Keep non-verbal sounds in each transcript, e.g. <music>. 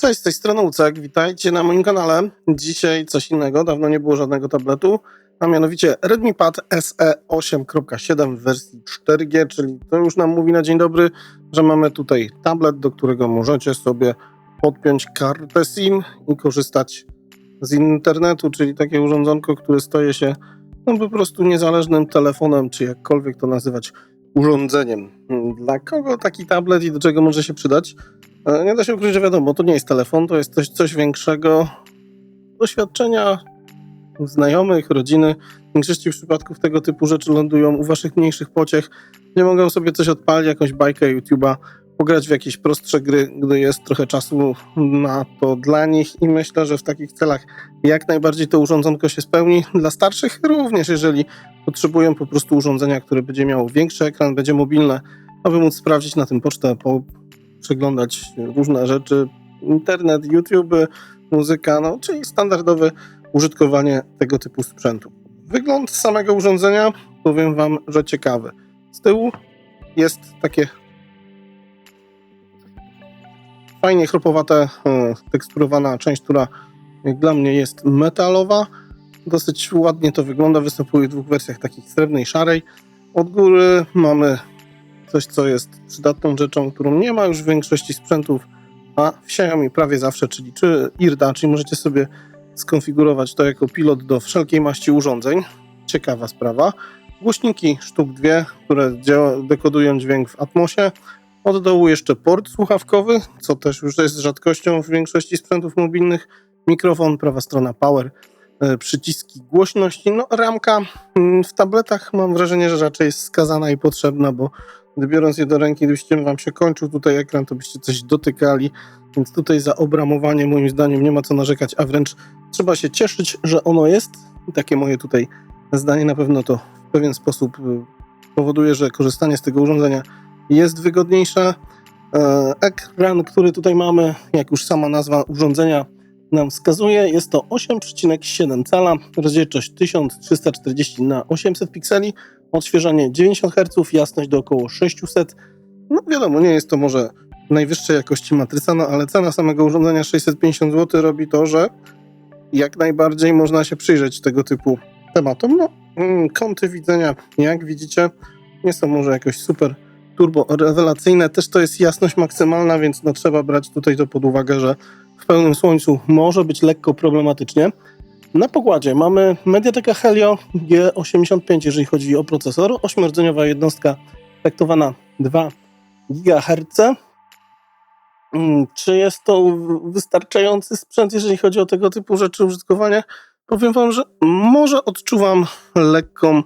Cześć, z tej strony Ucek, witajcie na moim kanale. Dzisiaj coś innego, dawno nie było żadnego tabletu, a mianowicie Redmi Pad SE 8.7 w wersji 4G, czyli to już nam mówi na dzień dobry, że mamy tutaj tablet, do którego możecie sobie podpiąć kartę SIM i korzystać z internetu, czyli takie urządzonko, które staje się no, po prostu niezależnym telefonem, czy jakkolwiek to nazywać, urządzeniem. Dla kogo taki tablet i do czego może się przydać? E, Nie da się ukryć, że wiadomo, to nie jest telefon, to jest coś, coś większego. Doświadczenia znajomych, rodziny. W większości przypadków tego typu rzeczy lądują u waszych mniejszych pociech, gdzie mogą sobie coś odpalić, jakąś bajkę YouTube'a, pograć w jakieś prostsze gry, gdy jest trochę czasu na to dla nich i myślę, że w takich celach jak najbardziej to urządzonko się spełni. Dla starszych również, jeżeli potrzebują po prostu urządzenia, które będzie miało większy ekran, będzie mobilne, aby móc sprawdzić na tym pocztę, po, przeglądać różne rzeczy, internet, YouTube, muzyka, no, czyli standardowe użytkowanie tego typu sprzętu. Wygląd samego urządzenia powiem Wam, że ciekawy. Z tyłu jest takie fajnie chropowate, e, teksturowana część, która dla mnie jest metalowa. Dosyć ładnie to wygląda, występuje w dwóch wersjach, takich srebrnej i szarej. Od góry mamy coś, co jest przydatną rzeczą, którą nie ma już w większości sprzętów, a w Xiaomi prawie zawsze, czyli czy IRDA, czyli możecie sobie skonfigurować to jako pilot do wszelkiej maści urządzeń. Ciekawa sprawa. Głośniki sztuk dwie, które dekodują dźwięk w Atmosie. Od dołu jeszcze port słuchawkowy, co też już jest rzadkością w większości sprzętów mobilnych. Mikrofon, prawa strona power, przyciski głośności. No, ramka mm, w tabletach mam wrażenie, że raczej jest skazana i potrzebna, bo gdy biorąc je do ręki, gdybyście wam się kończył tutaj ekran, to byście coś dotykali, więc tutaj za obramowanie moim zdaniem nie ma co narzekać, a wręcz trzeba się cieszyć, że ono jest. I takie moje tutaj zdanie na pewno to w pewien sposób y, powoduje, że korzystanie z tego urządzenia jest wygodniejsze. E, Ekran, który tutaj mamy, jak już sama nazwa urządzenia nam wskazuje, jest to 8,7 cala, rozdzielczość 1340 na 800 pikseli, odświeżanie 90 Hz, jasność do około 600. No wiadomo, nie jest to może najwyższej jakości matryca, no ale cena samego urządzenia 650 zł robi to, że jak najbardziej można się przyjrzeć tego typu tematom. No, mm, kąty widzenia, jak widzicie, nie są może jakoś super turbo rewelacyjne. Też to jest jasność maksymalna, więc no, trzeba brać tutaj to pod uwagę, że w pełnym słońcu może być lekko problematycznie. Na pokładzie mamy Mediatek Helio G85, jeżeli chodzi o procesor. Ośmiordzeniowa jednostka taktowana 2 GHz. Mm, Czy jest to wystarczający sprzęt, jeżeli chodzi o tego typu rzeczy, użytkowanie? Powiem Wam, że może odczuwam lekką,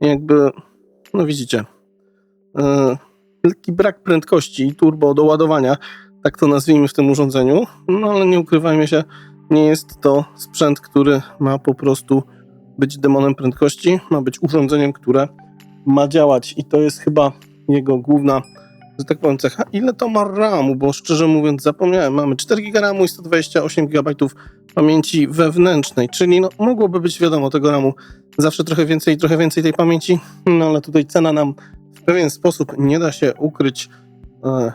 jakby, no widzicie, e, lekki brak prędkości i turbo do ładowania, tak to nazwijmy w tym urządzeniu. No ale nie ukrywajmy się, nie jest to sprzęt, który ma po prostu być demonem prędkości, ma być urządzeniem, które ma działać. I to jest chyba jego główna, że tak powiem, cecha. Ile to ma RAMu, bo szczerze mówiąc zapomniałem, mamy 4 GB RAMu i 128 GB pamięci wewnętrznej, czyli no, mogłoby być wiadomo tego RAMu zawsze trochę więcej, trochę więcej tej pamięci, no ale tutaj cena nam w pewien sposób nie da się ukryć, e,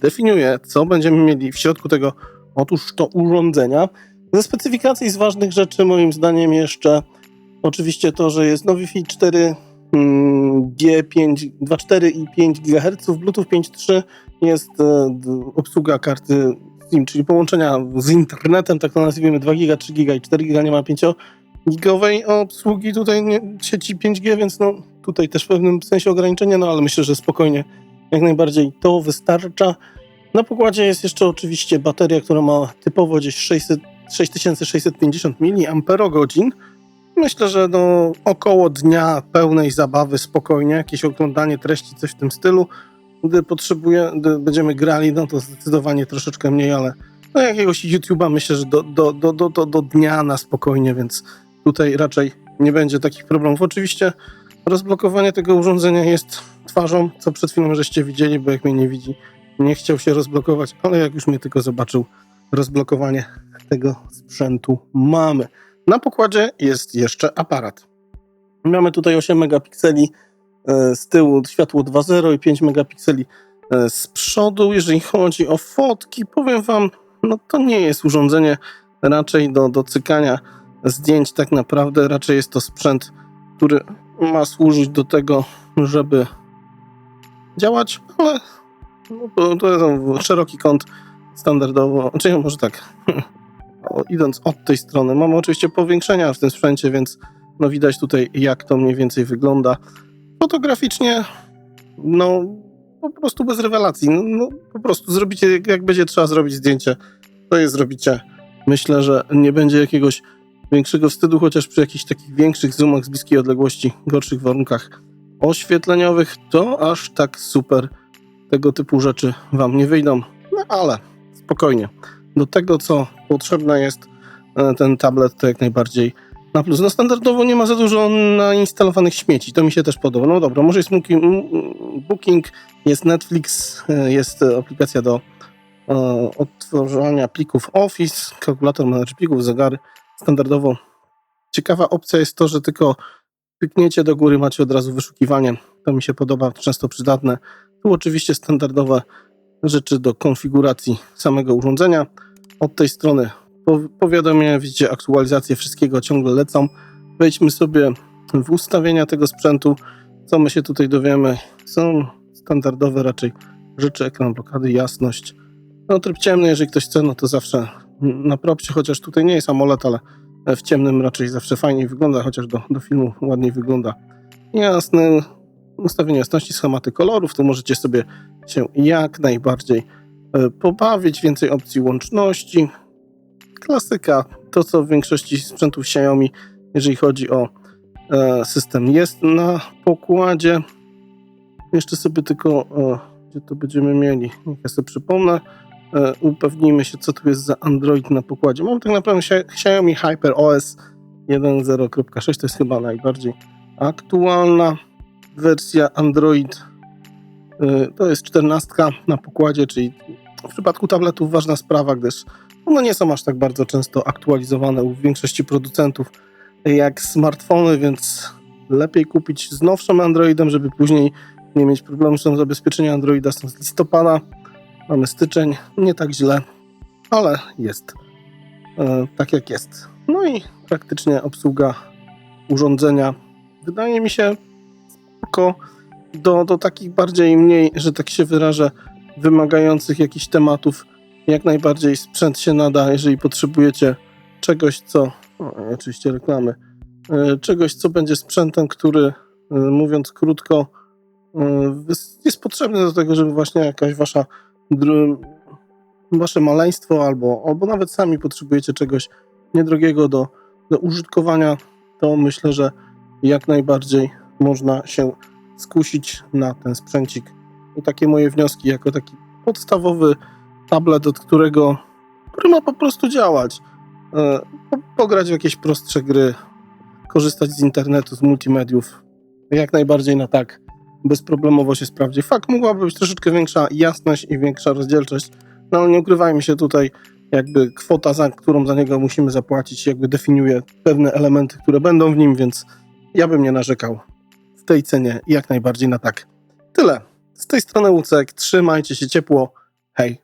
definiuje, co będziemy mieli w środku tego otóż to urządzenia. Ze specyfikacji z ważnych rzeczy moim zdaniem jeszcze oczywiście to, że jest nowy Wi-Fi 4 mm, G5, 2.4 i 5 GHz, Bluetooth 5.3 jest e, obsługa karty SIM, czyli połączenia z internetem, tak to nazwijmy 2 GB, 3 GB i 4 GB, nie ma 5 gigowej obsługi tutaj nie, sieci 5G, więc no tutaj też w pewnym sensie ograniczenie, no ale myślę, że spokojnie jak najbardziej to wystarcza. Na pokładzie jest jeszcze oczywiście bateria, która ma typowo gdzieś 600, 6650 mAh. Myślę, że no, około dnia pełnej zabawy spokojnie, jakieś oglądanie treści, coś w tym stylu. Gdy potrzebuje, gdy będziemy grali, no to zdecydowanie troszeczkę mniej, ale no jakiegoś YouTube'a myślę, że do, do, do, do, do, do dnia na spokojnie, więc tutaj raczej nie będzie takich problemów. Oczywiście rozblokowanie tego urządzenia jest twarzą, co przed chwilą żeście widzieli, bo jak mnie nie widzi, nie chciał się rozblokować, ale jak już mnie tylko zobaczył, rozblokowanie tego sprzętu mamy. Na pokładzie jest jeszcze aparat. Mamy tutaj 8 megapikseli e, z tyłu, światło 2.0 i 5 megapikseli e, z przodu. Jeżeli chodzi o fotki, powiem Wam, no to nie jest urządzenie raczej do, do cykania zdjęć tak naprawdę, raczej jest to sprzęt, który ma służyć do tego, żeby działać, ale no to, jest szeroki kąt standardowo, czyli może tak, <laughs> idąc od tej strony, mamy oczywiście powiększenia w tym sprzęcie, więc no widać tutaj jak to mniej więcej wygląda. Fotograficznie, no po prostu bez rewelacji, no, no po prostu zrobicie, jak- jak będzie trzeba zrobić zdjęcie, to je zrobicie. Myślę, że nie będzie jakiegoś większego wstydu, chociaż przy jakichś takich większych zoomach z bliskiej odległości, gorszych warunkach oświetleniowych, to aż tak super tego typu rzeczy wam nie wyjdą. No ale spokojnie. Do tego, co potrzebne jest e, ten tablet, to jak najbardziej na plus. No standardowo nie ma za dużo nainstalowanych śmieci, to mi się też podoba. No dobra, może jest Booking, jest Netflix, e, jest e, aplikacja do odtwarzania plików Office, kalkulator manager plików, zegary. Standardowo ciekawa opcja jest to, że tylko klikniecie do góry, macie od razu wyszukiwanie. To mi się podoba, często przydatne. Tu oczywiście standardowe rzeczy do konfiguracji samego urządzenia. Od tej strony po- powiadomienia, widzicie, aktualizacje wszystkiego ciągle lecą. Wejdźmy sobie w ustawienia tego sprzętu. Co my się tutaj dowiemy? Są standardowe raczej rzeczy, ekran blokady, jasność. No tryb ciemny, jeżeli ktoś chce, no to zawsze na propsie, chociaż tutaj nie jest AMOLED, ale w ciemnym raczej zawsze fajniej wygląda, chociaż do, do filmu ładniej wygląda. Jasne, ustawienie jasności, schematy kolorów, tu możecie sobie się jak najbardziej e, pobawić, więcej opcji łączności. Klasyka, to co w większości sprzętów Xiaomi, jeżeli chodzi o e, system, jest na pokładzie. Jeszcze sobie tylko, e, gdzie to będziemy mieli, niech ja sobie przypomnę, upewnijmy się, co tu jest za Android na pokładzie. Mam tak naprawdę Xia- Xiaomi Hyper OS 1.0.6, to jest chyba najbardziej aktualna wersja Android. y, To jest 14 na pokładzie, czyli w przypadku tabletów ważna sprawa, gdyż one nie są aż tak bardzo często aktualizowane u większości producentów jak smartfony, więc lepiej kupić z nowszym Androidem, żeby później nie mieć problemu z zabezpieczenia Androida z listopada. Mamy styczeń, nie tak źle, ale jest e, tak jak jest. No i praktycznie obsługa urządzenia wydaje mi się spoko do, do takich bardziej mniej, że tak się wyrażę, wymagających jakichś tematów. Jak najbardziej sprzęt się nada, jeżeli potrzebujecie czegoś, co, o, oczywiście reklamy, e, czegoś, co będzie sprzętem, który, e, mówiąc krótko, e, jest potrzebny do tego, żeby właśnie jakaś wasza wasze maleństwo albo, albo nawet sami potrzebujecie czegoś niedrogiego do, do użytkowania, to myślę, że jak najbardziej można się skusić na ten sprzęcik. I takie moje wnioski, jako taki podstawowy tablet, od którego, który ma po prostu działać. E, po, pograć w jakieś prostsze gry, korzystać z internetu, z multimediów. Jak najbardziej na tak bezproblemowo się sprawdzi. Fakt, mogłaby być troszeczkę większa jasność i większa rozdzielczość, no ale nie ukrywajmy się tutaj, jakby kwota, za którą za niego musimy zapłacić, jakby definiuje pewne elementy, które będą w nim, więc ja bym nie narzekał w tej cenie jak najbardziej na tak. Tyle. Z tej strony Łucek, trzymajcie się ciepło. Hej.